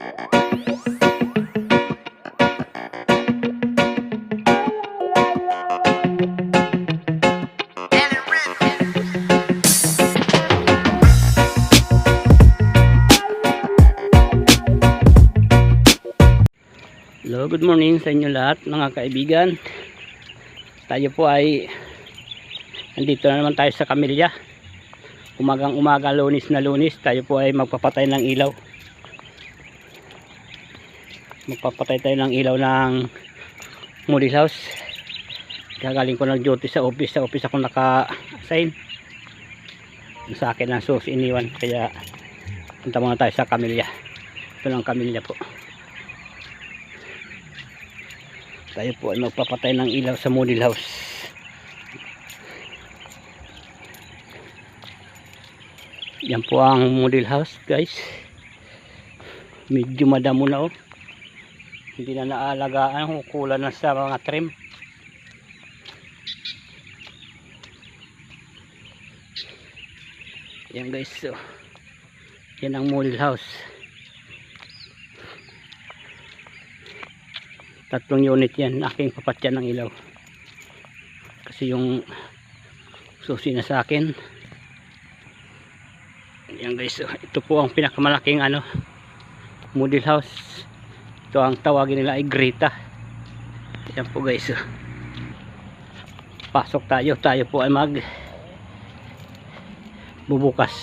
Hello, good morning sa inyo lahat mga kaibigan. Tayo po ay nandito na naman tayo sa Camilla. Umagang umaga, lunis na lunis, tayo po ay magpapatay ng ilaw. Magpapatay tayo ng ilaw ng model house. Gagaling ko ng duty sa office. Sa office ako naka-assign. Sa akin ang sus iniwan. Kaya punta muna tayo sa Camilla. Ito lang Camilla po. tayo po ay magpapatay ng ilaw sa model house yan po ang model house guys medyo madamo na oh hindi na naalagaan kukulan na sa mga trim. Yan guys so yan ang model house. Tatlong unit yan aking papatyan ng ilaw. Kasi yung susi na sa akin. Yan guys oh, ito po ang pinakamalaking ano model house ito ang tawagin nila ay Greta yan po guys pasok tayo tayo po ay mag bubukas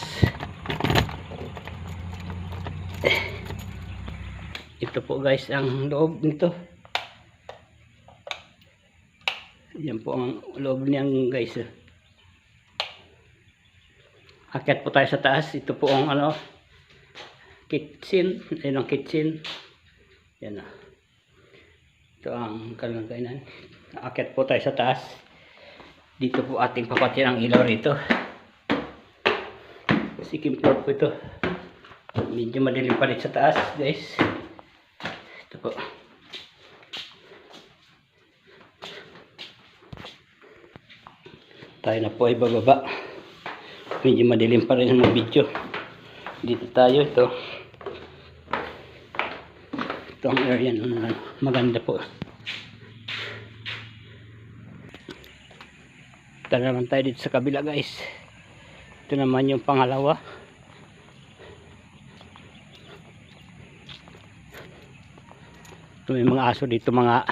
ito po guys ang loob nito yan po ang loob niyan guys. Akyat po tayo sa taas. Ito po ang ano kitchen. Ayun ang kitchen. Yan na. Ito ang kalagaynan. Akyat po tayo sa taas. Dito po ating papatyan ang ilaw rito. Second floor po ito. Medyo madilim pa rin sa taas guys. Ito po. tayo na po ay bababa medyo madilim pa rin ang video dito tayo ito ito ang area nun maganda po tara naman tayo dito sa kabila guys ito naman yung pangalawa ito may mga aso dito mga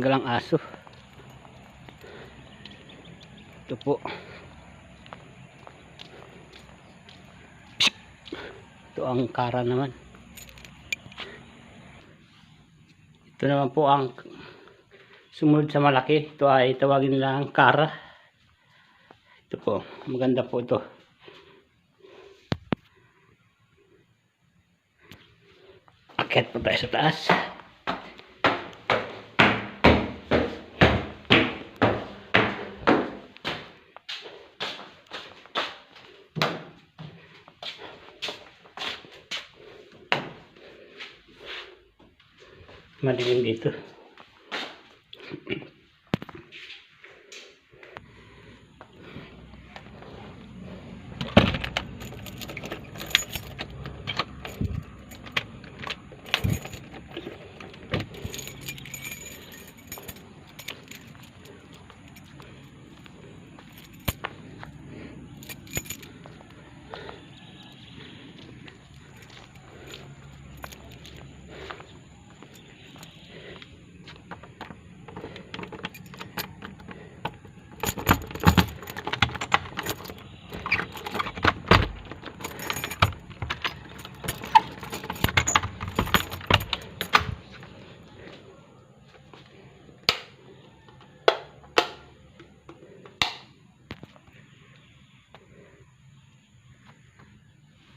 galang aso ito po. Ito ang kara naman. Ito naman po ang sumunod sa malaki. Ito ay tawagin lang kara. Ito po. Maganda po ito. Akit po tayo sa taas. Madilim dito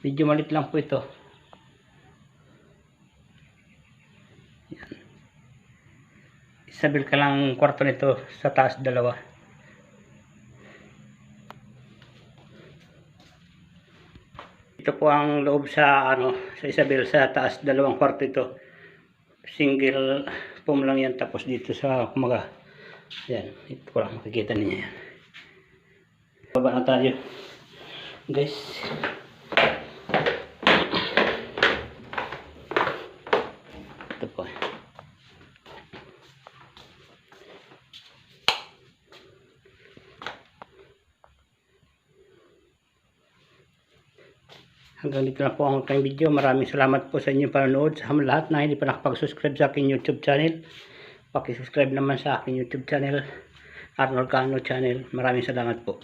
medyo malit lang po ito. Yan. isabil ka lang kwarto nito sa taas dalawa. Ito po ang loob sa ano sa Isabel sa taas dalawang kwarto ito. Single foam lang yan tapos dito sa kumaga. Yan ito ko lang makikita niya yan. Baba na tayo. Guys Hanggang dito na po ang aking video. Maraming salamat po sa inyong panonood. Sa lahat na hindi pa nakapag-subscribe sa aking YouTube channel. Pakisubscribe naman sa aking YouTube channel. Arnold Cano channel. Maraming salamat po.